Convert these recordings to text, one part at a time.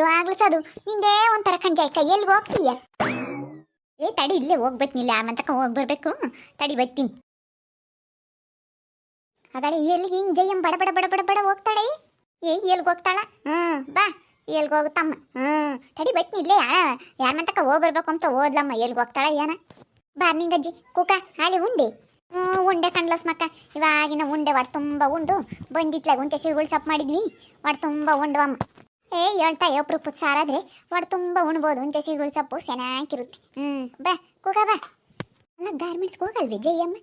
ಕೆಮ್ಮದು ಆಗ್ಲಿಸದು ನಿಂದೇ ಒಂಥರ ಕಂಜಾಯ್ಕ ಎಲ್ಲಿಗೆ ಹೋಗ್ತೀಯ? ಏ, ತಡಿ, ಇಲ್ಲೇ ಹೋಗ್ಬೇಕು ನಿಲ್ಲ. ಮಂತಕ ಹೋಗಿ ಬರಬೇಕು ತಡಿ ಬೈತೀನಿ ಹಾಗಾದ್ರೆ ಎಲ್ಲಿ ಹಿಂಗೆ ಜಯಂ ಬಡ ಬಡ ಬಡ ಬಡ ಬಡ ಹೋಗ್ತಾಳೆ? ಏ, ಎಲ್ಗೆ ಹೋಗ್ತಾಳ? ಹ್ಮ್ ಬಾ. ಎಲ್ಗೆ ಹೋಗುತ್ತಮ್ಮ ಹ್ಮ್ ತಡಿ, ಬೈತೀನಿ, ಇಲ್ಲೇ ಯಾರ ಮಂತಕ ಹೋಗಿ ಬರ್ಬೇಕು ಅಂತ ಓದ್ಲಮ್ಮ ಎಲ್ಗೆ ಹೋಗ್ತಾಳ ಏನ? ಬಾರ್ನಿಂಗಜ್ಜಿ ಕುಕ, ಹಾಲಿ ಉಂಡೆ. ಹ್ಞೂ, ಉಂಡೆ ಕಣ್ಲಸ್ ಮಕ್ಕ. ಇವಾಗಿನ ಉಂಡೆ ಒಟ್ಟು ತುಂಬ ಉಂಡು. ಬಂದಿತ್ಲಾಗ ಉಂಟೆ ಸಿಗುಳು ಸಪ್ ಮಾಡಿದ್ವಿ. ಒಟ್ಟು ತುಂಬ ಉಂಡು, ಅಮ್ಮ. ಏ ಹೇಳ್ತಾ ಒಬ್ರು ಸಾರಾದ್ರೆ ಒಟ್ಟು ತುಂಬ ಉಣ್ಬೋದು. ಉಂಟೆ ಸಿಗುಳು ಸೊಪ್ಪು ಚೆನ್ನಾಗಿರುತ್ತೆ ಹ್ಞೂ ಬಾ, ಕೂಗ, ಬಾ. ಅಲ್ಲ ಗಾರ್ಮೆಂಟ್ಸ್ಗೆ ಹೋಗಲ್ವಿ, ಜಯಮ್ಮ?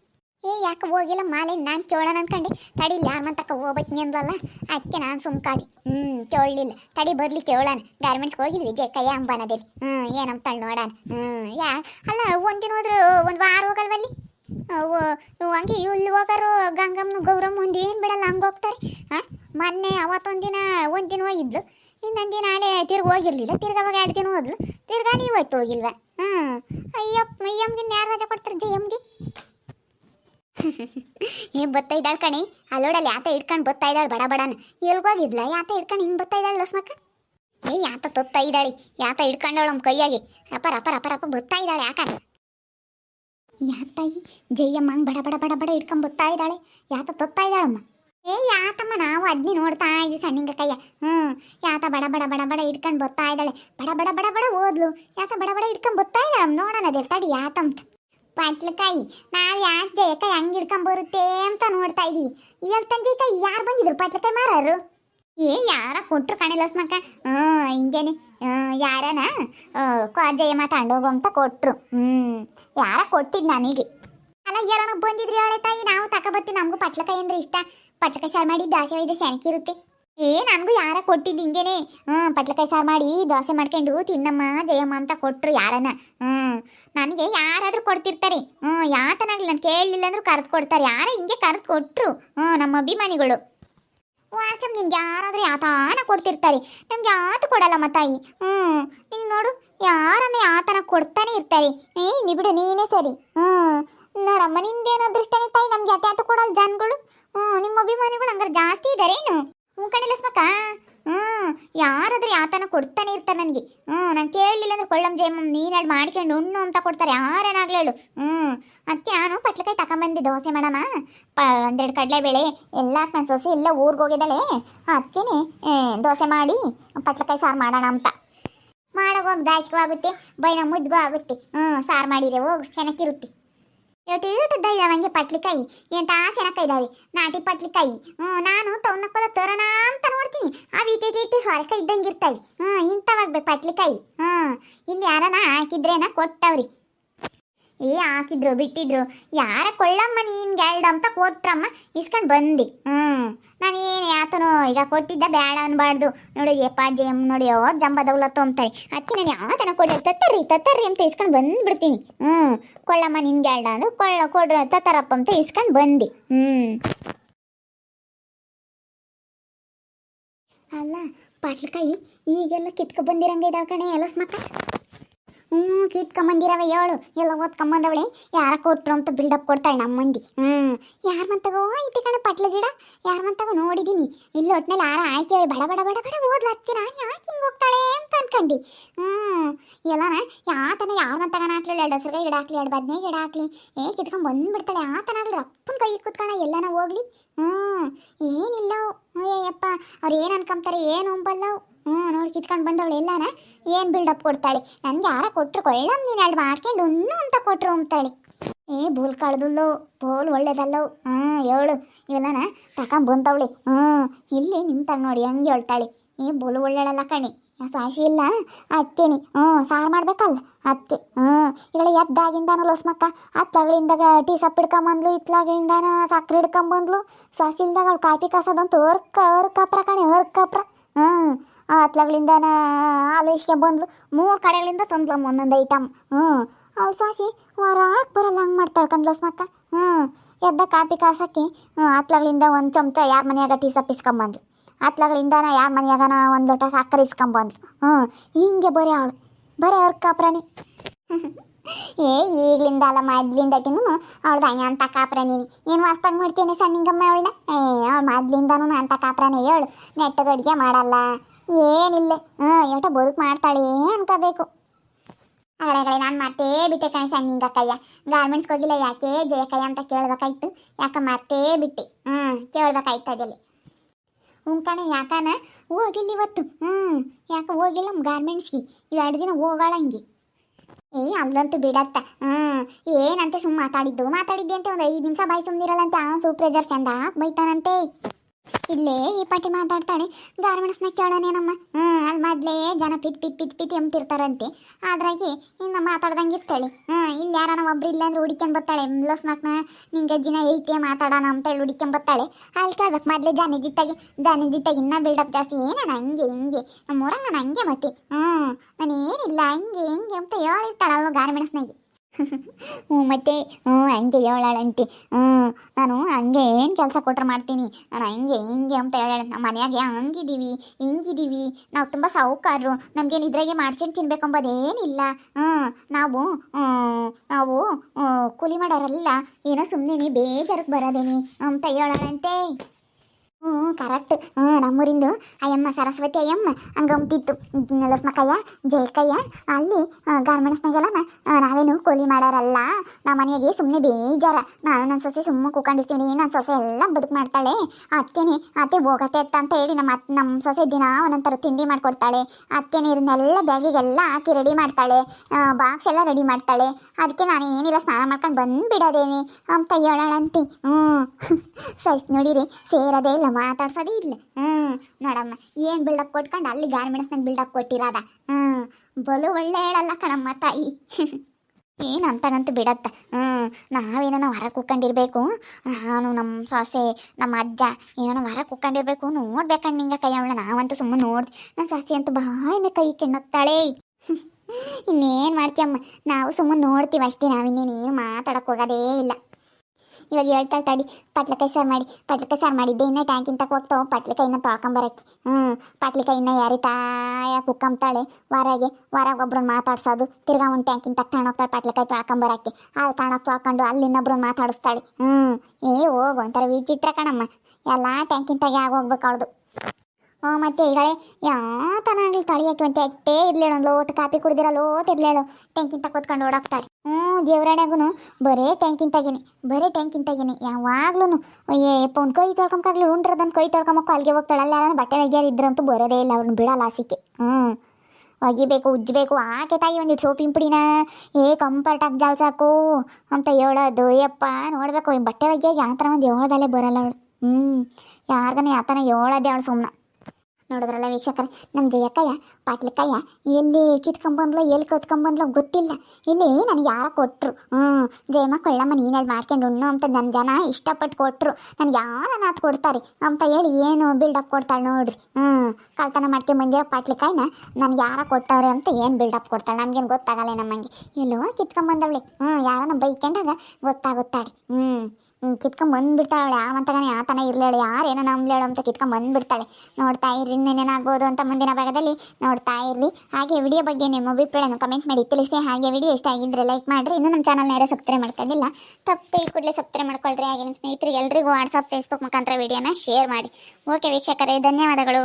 ಏ, ಯಾಕೆ ಹೋಗಿಲ್ಲ, ಮಾಲೆ ನಾನು ಕೇಳೋಣ ಅನ್ಕಂಡೆ. ತಡಿ, ಯಾರ ಮಂತಕ್ಕ ಹೋಗ್ಬೇಕು ಅಂದ್ವಲ್ಲ ಅದಕ್ಕೆ ನಾನು ಸುಮ್ಕಾದಿ ಹ್ಞೂ ಕೇಳಲಿಲ್ಲ. ತಡಿ, ಬರ್ಲಿ, ಕೇಳೋಣ. ಗಾರ್ಮೆಂಟ್ಸ್ಗೆ ಹೋಗಿಲ್ವಿ ಜಯ, ಕೈ ಅಂಬಾನದಲ್ಲಿ. ಹ್ಞೂ ತಳ್ ನೋಡೋಣ. ಹ್ಞೂ ಯಾ, ಅಲ್ಲ, ಒಂದಿನ ಹೋದ್ರು, ಒಂದು ವಾರ ಹೋಗಲ್ವಲ್ಲಿ ಇವು ಹಂಗೆ ಇಲ್ಲಿ ಹೋಗಾರು ಗಂಗಮ್ಮ ಗೌರಮ್ಮ ಒಂದು ಏನು ಬಿಡಲ್ಲ, ಹಂಗೆ ಹೋಗ್ತಾರೆ? ಹಾಂ? ಮೊನ್ನೆ ಅವತ್ತೊಂದಿನ ಒಂದಿನ ದಿನ ಹೋಗಿದ್ಲು. ಇನ್ನೊಂದು ದಿನ ಅಲ್ಲೇ ತಿರ್ಗಿ ಹೋಗಿರ್ಲಿಲ್ಲ. ತಿರ್ಗಾವಾಗ ಎರಡು ದಿನ ಹೋದ್ಲು. ತಿರ್ಗಾ ಇವತ್ತು ಹೋಗಿಲ್ವ? ಹ್ಞೂ ಅಯ್ಯಪ್ಪ ಅಯ್ಯಮ್ಗೆ ಯಾರು ರಜೆ ಕೊಡ್ತಾರೆ ಜಯಮ್ಗೆ ಏ ಬತ್ತಾ ಇದ್ದಾಳೆ ಕಣಿ? ಅಲ್ಲೋಡಲ್ಲಿ ಯಾತ ಇಡ್ಕೊಂಡು ಬತ್ತಾ ಇದ್ದಾಳೆ ಬಡ ಬಡನ. ಎಲ್ಗೋಗಿದ್ಲ ಯಾತ ಹಿಡ್ಕೊಂಡು ಹಿಂಗೆ ಬತ್ತಾ ಇದ್ದಾಳೆ ಲಸ್ಮಕ್ಕ ಏ, ಯಾತ ತೊತ್ತಾ ಇದ್ದಾಳೆ? ಯಾತ ಹಿಡ್ಕೊಂಡವಳು ನಮ್ಮ ಕೈಯಾಗೆ. ರಪ ರಪ ರಪ ರಪ ಬತ್ತಾ ಇದ್ದಾಳೆ ಯಾಕ? ಯಾತಾಯಿ ಜಯ್ಯಮ್ಮ ಹಂಗೆ ಬಡ ಬಡ ಬಡ ಬಡ ಹಿಡ್ಕೊಂಡ್ ಬತ್ತಾ ಇದ್ದಾಳೆ. ಯಾತ ತೊತ್ತಾ ಇದ್ದಾಳಮ್ಮ? ಏ, ಯಾತಮ್ಮ, ನಾವು ಅದ್ನಿ ನೋಡ್ತಾ ಇದ್ವಿ ಸಣ್ಣಿಂಗ ಕೈಯ. ಹ್ಞೂ ಯಾತ ಬಡ ಬಡ ಬಡ ಬಡ ಇಟ್ಕೊಂಡು ಬರ್ತಾ ಇದ್ದಾಳೆ. ಬಡ ಬಡ ಬಡ ಬಡ ಓದ್ಲು. ಯಾತ ಬಡ ಬಡ ಇಟ್ಕೊಂಡು ಬರ್ತಾ ಇದ್ದಾಳೆ. ನೋಡೋಣ, ಅದೇ ತಡಿ ಯಾತಂತ ಪಟ್ಲಕಾಯಿ, ನಾವು ಯಾಕೆ ಜಯಕಾಯಿ ಹಂಗೆ ಹಿಡ್ಕೊಂಡ್ ಬರುತ್ತೆ ಅಂತ ನೋಡ್ತಾ ಇದೀವಿ. ಇಲ್ಲಿ ಕೈ ಯಾರು ಬಂದಿದ್ರು ಪಟ್ಲಕಾಯಿ ಮಾರಾರು? ಏ, ಯಾರ ಕೊಟ್ರು ಕಣಿಲ್ಲ ಸ್ಮಕ್ಕ ಹ್ಞೂ ಹಿಂಗೇನೆ. ಯಾರನ? ಜಯ ಮಾತಾಡೋಗು ಅಂತ ಕೊಟ್ರು. ಹ್ಞೂ ಯಾರ ಕೊಟ್ಟಿದ್ ನನಗೆ? ಅಲ್ಲ ಎಲ್ಲಾನು ಬಂದಿದ್ರಿ ಅವಳೆ ತಾಯಿ. ನಾವು ತಗೊಬತ್ತೀವಿ ನಮಗೂ ಪಟ್ಲಕಾಯಿ ಅಂದ್ರೆ ಇಷ್ಟ. ಪಟ್ಲಕಾಯಿ ಸಾರು ಮಾಡಿ ದೋಸೆ ಒಯ್ದು ಸೆಣಕಿರುತ್ತೆ ಏ, ನನಗೂ ಯಾರ ಕೊಟ್ಟಿದ್ದು ಹಿಂಗೇನೆ? ಹ್ಞೂ ಪಟ್ಲಕಾಯಿ ಸಾರು ಮಾಡಿ ದೋಸೆ ಮಾಡ್ಕೊಂಡು ತಿನ್ನಮ್ಮ, ಜಯಮ್ಮ ಅಂತ ಕೊಟ್ರು ಯಾರನ ಹ್ಞೂ ನನಗೆ ಯಾರಾದರೂ ಕೊಡ್ತಿರ್ತಾರೆ. ಹ್ಞೂ ಯಾತನಾಗ್ಲಿ ನಾನು ಕೇಳಲಿಲ್ಲ ಅಂದ್ರೆ ಕರೆದು ಕೊಡ್ತಾರೆ. ಯಾರ ಹಿಂಗೆ ಕರೆದು ಕೊಟ್ರು. ಹ್ಞೂ ನಮ್ಮ ಅಭಿಮಾನಿಗಳು. ವಾಸಮ್ ನಿಮ್ಗೆ ಯಾರಾದರೂ ಯಾತನ ಕೊಡ್ತಿರ್ತಾರೆ. ನಮ್ಗೆ ಯಾತು ಕೊಡಲ್ಲಮ್ಮ ತಾಯಿ. ಹ್ಞೂ ನೀನು ನೋಡು, ಯಾರನ್ನ ಯಾತನ ಕೊಡ್ತಾನೆ ಇರ್ತಾರೆ. ಏ, ನೀ ಬಿಡು, ನೀನೇ ಸರಿ. ಹ್ಞೂ ನೋಡಮ್ಮ ನಿಂದೇನೋ ಅದೃಷ್ಟನೇ ತಾಯಿ ನಮ್ಗೆ ಯಾತ ಯಾತ ಕೊಡಲ್ಲ ಜನಗಳು. ನಿಮ್ಮ ಅಭಿಮಾನಿಗಳು ಹಂಗಾರೆ ಜಾಸ್ತಿ ಇದ್ದಾರೇನು ಹ್ಞೂ ಕಣಿಲಿಸ್ಬೇಕಾ ಹ್ಞೂ, ಯಾರಾದ್ರೂ ಯಾತನ ಕೊಡ್ತಾನೆ ಇರ್ತಾರೆ ನನಗೆ. ಹ್ಞೂ, ನಾನು ಕೇಳಲಿಲ್ಲ ಅಂದ್ರೆ ಕೊಳ್ಳಂ ಜಯಮ್ಮ ನೀನಾಡು ಮಾಡ್ಕೊಂಡು ಉಣ್ಣು ಅಂತ ಕೊಡ್ತಾರೆ. ಯಾರೇನಾಗ್ಲಿ ಹೇಳು. ಹ್ಞೂ ಅದಕ್ಕೆ ನಾನು ಪಟ್ಲಕಾಯಿ ತಗೊಂಬಂದೆ ದೋಸೆ ಮಾಡಮ್ಮ ಪ, ಒಂದೆರಡು ಕಡಲೆಬೇಳೆ, ಎಲ್ಲ ನನ್ನ ಸೊಸೆ ಎಲ್ಲ ಊರಿಗೆ ಹೋಗಿದ್ದಾಳೆ. ಅದಕ್ಕೇನೆ ದೋಸೆ ಮಾಡಿ ಪಟ್ಲಕಾಯಿ ಸಾರು ಮಾಡೋಣ ಅಂತ. ಮಾಡೋವಾಗ ದಾಸ್ಗೂ ಆಗುತ್ತೆ ಬೈನ ಮುದ್ಗೂ ಆಗುತ್ತೆ ಹ್ಞೂ, ಸಾರು ಮಾಡಿದ್ರೆ ಹೋಗು ಚೆನ್ನಾಗಿರುತ್ತೆ ಇದಾವೆ ಹಂಗೆ ಪಟ್ಲಿಕಾಯಿ ಎಂತ ಸೆನಕ ಇದಾವೆ. ನಾಟಿ ಪಟ್ಲಿಕಾಯಿ ಹ್ಞೂ ನಾನು ಟೌನ್ ಹಾಕೋದ ತರೋಣ ಅಂತ ನೋಡ್ತೀನಿ. ಅವು ಇಟ್ಟು ಇಟ್ಟು ಸೊರಕ ಇದ್ದಂಗೆ ಇರ್ತಾವೆ. ಹ್ಞೂ ಇಂಥವಾಗ್ಬೇಕು ಪಟ್ಲಿಕಾಯಿ ಹ್ಞೂ ಇಲ್ಲಿ ಯಾರನ ಹಾಕಿದ್ರೇನ ಕೊಟ್ಟವ್ರಿ. ಏ ಹಾಕಿದ್ರು ಬಿಟ್ಟಿದ್ರು ಯಾರ ಕೊಳ್ಳಮ್ಮ ನೀನ್ಗೆ ಎರಡು ಅಂತ ಕೊಟ್ರಮ್ಮ ಇಸ್ಕೊಂಡು ಬಂದು ಹ್ಞೂ ನಾನು ಏನು ಯಾತನೋ ಈಗ ಕೊಟ್ಟಿದ್ದ ಬೇಡ ಅನ್ಬಾರ್ದು ನೋಡಿ ಯಪ್ಪ ಜಯಮ್ ನೋಡಿ ಅವ್ರು ಜಂಬ ದೌಲತ್ತು ಅಂತಾರೆ ಅದಕ್ಕೆ ನಾನು ಯಾತನ ಕೊಡ್ರಿ ತತ್ತರ್ರಿ ತತ್ತರ್ರಿ ಅಂತ ಇಸ್ಕೊಂಡು ಬಂದ್ಬಿಡ್ತೀನಿ ಹ್ಞೂ ಕೊಳ್ಳಮ್ಮ ನಿನ್ಗೆ ಎರಡು ಅಂದ್ರೆ ಕೊಳ್ಳ ಕೊಡ್ರ ತತ್ತರಪ್ಪ ಅಂತ ಇಸ್ಕೊಂಡು ಬಂದು ಹ್ಞೂ ಅಲ್ಲ ಪಾಟ್ಲಕಾಯಿ ಈಗೆಲ್ಲ ಕಿತ್ಕೊ ಬಂದಿರಂಗೆ ಇದಾವ ಕಣೆ ಎಲಸ್ ಮಕ್ಕ ಹ್ಞೂ, ಕಿತ್ಕೊಂಬಂದಿರವ ಹೇಳು ಎಲ್ಲ ಓದ್ಕೊಂಬಂದವಳೆ. ಯಾರ ಕೊಟ್ರು ಅಂತ ಬಿಲ್ಡಪ್ ಕೊಡ್ತಾಳೆ ನಮ್ಮ ಮಂದಿ. ಹ್ಞೂ. ಯಾರ ಮಂತಾಗೋ ಐತಿ ಕಣ ಪಟ್ಲ ಗಿಡ. ಯಾರ ಮಂತಾಗ ನೋಡಿದ್ದೀನಿ ಇಲ್ಲಿ ಒಟ್ನಲ್ಲಿ ಯಾರ ಆಯ್ಕೆ ಬಡ ಬಡ ಬಡ ಬಡ ಓದ್ಲ. ಹಚ್ಚಿ ನಾನು ಯಾಕೆ ಹಿಂಗೆ ಹೋಗ್ತಾಳೆ ಅಂತ ಅನ್ಕಂಡು. ಹ್ಞೂ. ಎಲ್ಲನ ಯಾತನ ಯಾರ ಮಂತಾಗ ಹಾಕ್ಲಿ? ಎರಡು ಗಿಡ ಹಾಕ್ಲಿ, ಎರಡು ಬದನೇ ಗಿಡ ಹಾಕ್ಲಿ. ಏ ಕಿತ್ಕೊಂಡ್ ಬಂದ್ಬಿಡ್ತಾಳೆ ಆತನಾಗ್ಲಿ ಅಪ್ಪನ ಕೈ ಕುತ್ಕಣ. ಎಲ್ಲನ ಹೋಗ್ಲಿ. ಹ್ಞೂ. ಏನಿಲ್ಲ ಅಯ್ಯಪ್ಪ ಅವ್ರು ಏನು ಅನ್ಕೊಂತಾರೆ ಏನು ಉಂಬಲ್ಲವು ಹ್ಞೂ, ನೋಡಿ ಕಿತ್ಕೊಂಡು ಬಂದವಳು ಎಲ್ಲಾನ. ಏನು ಬಿಲ್ಡಪ್ ಕೊಡ್ತಾಳೆ? ನನಗೆ ಯಾರ ಕೊಟ್ರು ಕೊಳ್ಳಮ್ ನೀನು ಎರಡು ಮಾಡ್ಕೊಂಡು ಉಣ್ಣು ಅಂತ ಕೊಟ್ರು ಅಂತಾಳೆ ಏ, ಬೋಲ್ ಕಳ್ದುಲ್ಲೋ, ಬೋಲ್ ಒಳ್ಳೇದಲ್ಲವು ಹ್ಞೂ ಹೇಳು ಎಲ್ಲನ ತಕೊಂಬಂದವಳೆ ಹ್ಞೂ, ಇಲ್ಲಿ ನಿಂತಾಳೆ ನೋಡಿ, ಹಂಗೆ ಹೇಳ್ತಾಳೆ. ಏ, ಬೋಲ್ ಒಳ್ಳೆಳಲ್ಲ ಕಣಿ. ಸಾಸಿ ಇಲ್ಲ ಅತ್ತೇನಿ ಹ್ಞೂ, ಸಾರು ಮಾಡ್ಬೇಕಲ್ಲ? ಅತ್ತೆ ಹ್ಞೂ, ಇವಳು ಎದ್ದಾಗಿಂದಾನು ಲೋಸ್ಮಕ್ಕ ಅತ್ತಗಳಿಂದಾಗ ಟೀ ಸಪ್ ಹಿಡ್ಕೊಂಬಂದ್ಲು, ಇತ್ಲಾಗಿಂದಾನ ಸಕ್ರೆ ಹಿಡ್ಕೊಂಬಂದ್ಲು. ಸಾಸಿ ಇಲ್ದಾಗ ಅವಳು ಕಾಪಿ ಕಾಸದಂತ ಹೊರ್ಕ, ಹೊರ್ಕಪ್ರ ಕಣೆ, ಹೊರ್ಕಪ್ರ. ಹ್ಞೂ ಹತ್ಲಗಳಿಂದ ಹಾಲು ಇಸ್ಕೊಂಬಂದ್ಲು ಮೂರು ಕಡೆಗಳಿಂದ ತಂದ್ಲಮ್ಮ ಒಂದೊಂದು ಐಟಮ್ ಹ್ಞೂ. ಅವಳು ಸಾಸಿ ಹೊರಗೆ ಬರಲ್ಲ, ಹಂಗೆ ಮಾಡ್ತಾಳೆ ಕಣ್ಲಸ್ ಮಕ್ಕ ಹ್ಞೂ. ಎದ್ದ ಕಾಪಿ ಕಾಸಕ್ಕೆ, ಹ್ಞೂ ಅತ್ಲಗಳಿಂದ ಒಂದು ಚಮಚ ಯಾರ ಮನೆಯಾಗ ಟೀ ಸಪ್ ಇಸ್ಕೊಂಬಂದ್ಲು ಅತ್ಲಗಳಿಂದನ ಯಾರ ಮನೆಯಾಗನ ಒಂದು ಲೋಟ ಸಕ್ಕರೆ ಇಸ್ಕೊಂಬಂದ್ಲು ಹ್ಞೂ. ಹಿಂಗೆ ಬರೀ ಅವಳು. ಬರೀ ಅವ್ರ ಕಾಪ್ರಾಣಿ. ಏ, ಈಗ್ಲಿಂದ ಅಲ್ಲ ಮೊದ್ಲಿಂದಟಿನು ಅವಳ್ದು ಅವಳ್ದ ಅಂತ ಕಾಪ್ರ ನೀನು ಏನು ವಾಸ್ತಾಗ ಮಾಡ್ತೀನಿ ಸಣ್ಣಿಂಗಮ್ಮ ಅವಳನ್ನ? ಏ, ಅವಳು ಮೊದ್ಲಿಂದನೂ ಅಂತ ಕಾಪ್ರನೇ ಹೇಳು. ನೆಟ್ಟ ಅಡುಗೆ ಮಾಡಲ್ಲ. ಏನಿಲ್ಲ. ಹಾಂ ಎಟ ಬದುಕು ಮಾಡ್ತಾಳೆ. ಅನ್ಕೋಬೇಕು? ಅಗಳಗಳೇ ನಾನು ಮತ್ತೆ ಬಿಟ್ಟೆ ಕಣೆ ಸಣ್ಣಿಂಗ ಕಯ್ಯ ಗಾರ್ಮೆಂಟ್ಸ್ಗೆ ಹೋಗಿಲ್ಲ ಯಾಕೆ? ಜಯಕಯ್ಯ ಅಂತ ಕೇಳ್ಬೇಕಾಯ್ತು. ಯಾಕೆ ಮತ್ತೆ ಬಿಟ್ಟೆ? ಹ್ಞೂ ಕೇಳ್ಬೇಕಾಯ್ತು ಅದಲ್ಲಿ. ಹ್ಞೂ ಕಣೆ, ಯಾಕನ? ಹೋಗಿಲ್ಲ ಇವತ್ತು. ಹ್ಞೂ ಯಾಕೆ ಹೋಗಿಲ್ಲ ಗಾರ್ಮೆಂಟ್ಸ್ಗೆ? ಇವೆರಡು ದಿನ ಹೋಗಾಳ ಹಿಂಗೆ. ಏ ಅಲ್ಲಂತೂ ಬಿಡತ್ತ. ಹ್ಮ್, ಏನಂತೆ ಸುಮ್ಮ ಮಾತಾಡಿದ್ದು? ಮಾತಾಡಿದ್ದೆ ಅಂತ ಒಂದ್ ಐದು ನಿಮಿಷ ಬಾಯಿ ಸುಮ್ಮನಿರಲ್ಲಂತೆ ಆ ಸೂಪ್ರೈಸರ್ ಚಂದ ಬೈತಾನಂತೆ. ಇಲ್ಲೇ ಈ ಪಾಟಿ ಮಾತಾಡ್ತಾಳೆ. ಗಾರ್ಮೆಂಟ್ಸ್ನ ಕೇಳೋನೇನಮ್ಮ ಹ್ಮ್ ಅಲ್ಲಿ ಮೊದಲೇ ಜನ ಪಿತ್ ಪಿತ್ ಪಿತ್ ಪಿತ್ ಎಂತಿರ್ತಾರಂತೆ ಅದ್ರಾಗಿ ಹಿಂಗೆ ಮಾತಾಡ್ದಂಗೆ ಇರ್ತಾಳೆ. ಹ್ಞೂ ಇಲ್ಲಿ ಯಾರನ ಒಬ್ರು ಇಲ್ಲ ಅಂದ್ರೆ ಹುಡಿಕೊಂಡ್ ಬರ್ತಾಳೆ. ಲಸ್ ಮಕ್ನ ನಿಂಗೆ ಅಜ್ಜಿನ ಐತೆ ಮಾತಾಡೋಣ ಅಂತೇಳಿ ಹುಡಿಕೊಂಡ್ ಬರ್ತಾಳೆ. ಅಲ್ಲಿ ಕೇಳ್ಬೇಕು, ಮೊದ್ಲೇ ಜಾನಿದಿತ್ತಾಗೆ ಜಾನಿದಿತ್ತಾಗೆ ಇನ್ನೂ ಬಿಲ್ಡಪ್ ಜಾಸ್ತಿ. ಏನಾನ ಹಂಗೆ, ಹಿಂಗೆ. ನಮ್ಮ ನಾನು ಹಂಗೆ ಮತ್ತೆ. ಹ್ಞೂ ನಾನು ಏನಿಲ್ಲ, ಹಂಗೆ, ಹಿಂಗೆ ಅಂತ ಹೇಳಿರ್ತಾಳಲ್ವ ಗಾರ್ಮೆಂಟ್ಸ್ನಾಗೆ ಹ್ಞೂ ಮತ್ತೆ ಹ್ಞೂ ಹಂಗೆ ಹೇಳಾಳಂತೆ ಹ್ಞೂ ನಾನು ಹಂಗೆ ಏನು ಕೆಲಸ ಕೊಟ್ರೆ ಮಾಡ್ತೀನಿ. ನಾನು ಹಂಗೆ, ಹಿಂಗೆ ಅಂತ ಹೇಳ ನಮ್ಮ ಮನೆಯಾಗೆ ಹಂಗಿದ್ದೀವಿ ಹಿಂಗಿದ್ದೀವಿ ನಾವು ತುಂಬ ಸಾಹುಕಾರರು. ನಮಗೇನು ಇದ್ರಾಗೆ ಮಾಡ್ಕೊಂಡು ತಿನ್ಬೇಕಂಬೋದೇನಿಲ್ಲ ಹ್ಞೂ ನಾವು ನಾವು ಕೂಲಿ ಮಾಡೋರಲ್ಲ ಏನೋ ಸುಮ್ಮನೆ ಬೇಜಾರಕ್ಕೆ ಬರೋದೇನಿ ಅಂತ ಹೇಳಾಳಂತೆ. ಕರೆಕ್ಟ್ ಹ್ಞೂ, ನಮ್ಮೂರಿಂದು ಅಯ್ಯಮ್ಮ, ಸರಸ್ವತಿ ಅಯ್ಯಮ್ಮ ಹಂಗಂತಿತ್ತು ಲಸ್ಮಕ್ಕಯ್ಯ ಜಯಕಯ್ಯ ಅಲ್ಲಿ ಗಾರ್ಮೆಂಟ್ಸ್ನಾಗೆಲ್ಲ ನಾವೇನು ಕೂಲಿ ಮಾಡೋರಲ್ಲ. ನಮ್ಮ ಮನೆಯಾಗೆ ಸುಮ್ಮನೆ ಬೇಜಾರ. ನಾನು ನನ್ನ ಸೊಸೆ ಸುಮ್ಮನೆ ಕೂಕೊಂಡಿರ್ತೀನಿ ನನ್ನ ಸೊಸೆ ಎಲ್ಲ ಬದುಕು ಮಾಡ್ತಾಳೆ. ಅದಕ್ಕೇನೆ ಅತ್ತೆ ಹೋಗತ್ತೆ ಅಂತ ಹೇಳಿ ನಮ್ಮ ನಮ್ಮ ಸೊಸೆ ದಿನ ಒಂದೊಂಥರ ತಿಂಡಿ ಮಾಡಿಕೊಡ್ತಾಳೆ. ಅತ್ತೆ ನೀರನ್ನೆಲ್ಲ ಬ್ಯಾಗಿಗೆಲ್ಲ ಹಾಕಿ ರೆಡಿ ಮಾಡ್ತಾಳೆ. ಬಾಕ್ಸ್ ಎಲ್ಲ ರೆಡಿ ಮಾಡ್ತಾಳೆ. ಅದಕ್ಕೆ ನಾನು ಏನಿಲ್ಲ, ಸ್ನಾನ ಮಾಡ್ಕೊಂಡು ಬಂದುಬಿಡೋದೇನೆ. ಅಂತ ಹೇಳೋಣಂತಿ ಹ್ಞೂ ಸರಿ, ನೋಡಿರಿ, ಸೇರೋದೇ ಇಲ್ಲ ಮಾತಾಡ್ಸೋದೇ ಇಲ್ಲ ಹ್ಞೂ ನೋಡಮ್ಮ, ಏನು ಬಿಲ್ಡಪ್ ಕೊಟ್ಕೊಂಡು ಅಲ್ಲಿ ಗಾರ್ಮೆಂಟ್ಸ್ನಾಗ ಬಿಲ್ಡಪ್ ಕೊಟ್ಟಿರೋದ? ಹ್ಞೂ ಬಲು ಒಳ್ಳೆ ಹೇಳಲ್ಲ ಕಣಮ್ಮ ತಾಯಿ. ಏನು ಅಂತಗಂತೂ ಬಿಡತ್ತ. ಹ್ಞೂ ನಾವೇನೋ ಹೊರ ಕೂಕೊಂಡಿರ್ಬೇಕು ನಾನು ನಮ್ಮ ಸೊಸೆ, ನಮ್ಮ ಅಜ್ಜ ಏನೋ ಹೊರ ಕೂಕೊಂಡಿರ್ಬೇಕು ನೋಡ್ಬೇಕಣ್ಣ ನಿಂಗೆ ಕೈ ಅವಳ ನಾವಂತೂ ಸುಮ್ಮನೆ ನೋಡ್ದೆ. ನನ್ನ ಸೊಸೆ ಅಂತೂ ಬಾಯಿನ ಕೈ ಕೆಣ್ಣುತ್ತಾಳೆ ಇನ್ನೇನು ಮಾಡ್ತೀಯಮ್ಮ? ನಾವು ಸುಮ್ಮನೆ ನೋಡ್ತೀವಿ ಅಷ್ಟೇ ನಾವಿನ್ನೇನು ಮಾತಾಡಕ್ಕೆ ಹೋಗೋದೇ ಇಲ್ಲ. ಇವಾಗ ಹೇಳ್ತಾಳೆ ತಡಿ, ಪಟ್ಲಕಾಯಿ ಸಾರು ಮಾಡಿ, ಪಟ್ಲಕಾಯಿ ಸಾರು ಮಾಡಿದ್ದೆ, ಇನ್ನೇ ಟ್ಯಾಂಕಿನ ತಕ ಹೋಗ್ತಾವೆ ಪಟ್ಲಕಾಯಿನ ತೊಳ್ಕೊಂಬರಕ್ಕೆ ಹ್ಞೂ ಪಟ್ಲಕಾಯಿನ ಯಾರಿ ತಾಯ ಕುಕ್ಕಂತಾಳೆ ಹೊರಗೆ ಹೊರಗೆ ಒಬ್ರನ್ನ ಮಾತಾಡ್ಸೋದು. ತಿರ್ಗಾ ಒಂದು ಟ್ಯಾಂಕಿನ ತಕ್ಕ ತಗೊಂಡೋಗ್ತಾಳೆ ಪಟ್ಲಕಾಯಿ ತೊಳ್ಕೊಂಬರಕ್ಕೆ ಅಲ್ಲಿ ತಗೊಂಡೋಗಿ ತೊಳ್ಕೊಂಡು ಅಲ್ಲಿ ಇನ್ನೊಬ್ರನ್ನ ಮಾತಾಡಿಸ್ತಾಳೆ. ಹ್ಞೂ ಏ ಹೋಗು, ಒಂಥರ ವಿಚಿತ್ರ ಕಣಮ್ಮ. ಎಲ್ಲ ಟ್ಯಾಂಕಿನ ತಗೆ ಆಗೋಗ್ಬೇಕು ಅವಳದು. ಮತ್ತೆ ಈಗಳೆ ಯಾತನ ಆಗಲಿ ತಳಿಯಕ್ಕೆ ಒಂದು ಎಟ್ಟೇ ಇರ್ಲೇಳು ಒಂದು ಲೋಟ ಕಾಪಿ ಕುಡ್ದಿರ ಲೋಟ ಇರ್ಲೇಳು ಟ್ಯಾಂಕಿನ ತಕ್ಕೊತ್ಕೊಂಡು ಓಡೋಗ್ತಾಳೆ ಹ್ಞೂ ದೇವ್ರಾಣ್ಯಾಗೂ ಬರೇ ಟ್ಯಾಂಕಿನ ತಗೇನೆ ಬರೇ ಟ್ಯಾಂಕಿನ ತಗೇನೆ ಯಾವಾಗ್ಲೂ ಏಪ್ಪ ಒಂದು ಕೈ ತೊಳ್ಕೊಂಬಕ್ಕಾಗ್ಲಿ ಉಂಡ್ರದನ್ನು ಕೈ ತೊಳ್ಕೊಂಬಕ್ಕೂ ಅಲ್ಲಿಗೆ ಹೋಗ್ತಾಳೆ ಅಲ್ಲಿ ಯಾರನ್ನ ಬಟ್ಟೆ ಒಗ್ಯಾರ ಇದ್ರಂತೂ ಬರೋದೇ ಇಲ್ಲ ಅವ್ರನ್ನ ಬಿಡಲ್ಲ ಆಸಿಕೆ ಹ್ಞೂ ಒಗಿಬೇಕು ಉಜ್ಜಬೇಕು ಆಕೆ ತಾಯಿ ಒಂದಿಟ್ಟು ಸೋಪಿನ ಪುಡಿನ ಏ ಕಂಫರ್ಟ್ ಆಗಿ ಜಾಲ ಸಾಕು ಅಂತ ಹೇಳೋದು ಯಪ್ಪ ನೋಡ್ಬೇಕು ಈ ಬಟ್ಟೆ ಒಗ್ಯಾಗ ಯಾವ ಥರ ಒಂದು ಹೇಳೋದಲ್ಲೇ ಬರಲ್ಲ ಅವಳು ಹ್ಞೂ ಯಾರಿಗಾನ ಯಾವ ಥರ ಹೇಳೋದೇ ಅವಳು ಸುಮ್ಮನೆ ನೋಡಿದ್ರಲ್ಲ ವೀಕ್ಷಕರೇ ನಮ್ಮ ಜಯಕ್ಕಯ್ಯ ಪಾಟ್ಲಿಕಯ್ಯ ಎಲ್ಲಿ ಕಿತ್ಕೊಂಬಂದ್ಲ, ಎಲ್ಲಿ ಕತ್ಕೊಂಬಂದ್ಲ ಗೊತ್ತಿಲ್ಲ. ಇಲ್ಲಿ ನನಗೆ ಯಾರೋ ಕೊಟ್ಟರು ಹ್ಞೂ ಜಯಮ್ಮ ಕೊಳ್ಳಮ್ಮ, ನೀನಲ್ಲಿ ಮಾಡ್ಕೊಂಡು ಉಣ್ಣು ಅಂತ ನನ್ನ ಜನ ಇಷ್ಟಪಟ್ಟು ಕೊಟ್ಟರು ನನಗೆ ಯಾರು ಅದು ಕೊಡ್ತಾರೆ ಅಂತ ಹೇಳಿ ಏನು ಬಿಲ್ಡಪ್ ಕೊಡ್ತಾಳೆ ನೋಡ್ರಿ. ಹ್ಞೂ ಕಳ್ತನ ಮಾಡ್ಕೊಂಡು ಬಂದಿರೋ ಪಾಟ್ಲಿಕಾಯಿನ ನನಗೆ ಯಾರ ಕೊಟ್ಟವ್ರೆ ಅಂತ ಏನು ಬಿಲ್ಡಪ್ ಕೊಡ್ತಾಳೆ? ನಮ್ಗೇನು ಗೊತ್ತಾಗಲ್ಲ ನಮ್ಮಂಗೆ. ಎಲ್ಲೋ ಕಿತ್ಕೊಂಬಂದವಳೆ. ಹ್ಞೂ ಯಾರನ್ನ ಬೈಕೊಂಡಾಗ ಗೊತ್ತಾಗುತ್ತಾಳೆ. ಹ್ಞೂ ಕಿತ್ಕೊಂಡ್ ಬಂದ್ಬಿಡ್ತಾಳೆ ಯಾವಂತಗಾನೆ ಯಾತನ ಇರ್ಲೇಳು ಏನೋ ನಂಬ್ಲೇಳು ಅಂತ ಕಿತ್ಕೊಂಡ್ ಬಂದ್ಬಿಡ್ತಾಳೆ. ನೋಡ್ತಾ ಇರ್ರಿ ಇನ್ನೇನಾಗ್ಬೋದು ಅಂತ ಮುಂದಿನ ಭಾಗದಲ್ಲಿ ನೋಡ್ತಾ ಇರ್ಲಿ ಹಾಗೆ ವಿಡಿಯೋ ಬಗ್ಗೆ ನಿಮ್ಮ ಅಭಿಪ್ರಾಯನ ಕಮೆಂಟ್ ಮಾಡಿ ತಿಳಿಸಿ. ಹಾಗೆ ವಿಡಿಯೋ ಇಷ್ಟ ಆಗಿದ್ರೆ ಲೈಕ್ ಮಾಡಿರಿ. ಇನ್ನೂ ನಮ್ಮ ಚಾನಲ್ನ ಯಾರೋ ಸಬ್ಸ್ಕ್ರೈಬ್ ಮಾಡ್ಕೊಂಡಿಲ್ಲ, ತಪ್ಪು ಈ ಕೂಡಲೇ ಸಬ್ಸ್ಕ್ರೈಬ್ ಮಾಡ್ಕೊಳ್ರಿ. ಹಾಗೆ ನಿಮ್ಮ ಸ್ನೇಹಿತರಿಗೆ ಎಲ್ರಿಗೂ ವಾಟ್ಸಪ್ ಫೇಸ್ಬುಕ್ ಮುಖಾಂತರ ವಿಡಿಯೋನ ಶೇರ್ ಮಾಡಿ. ಓಕೆ ವೀಕ್ಷಕರೇ, ಧನ್ಯವಾದಗಳು.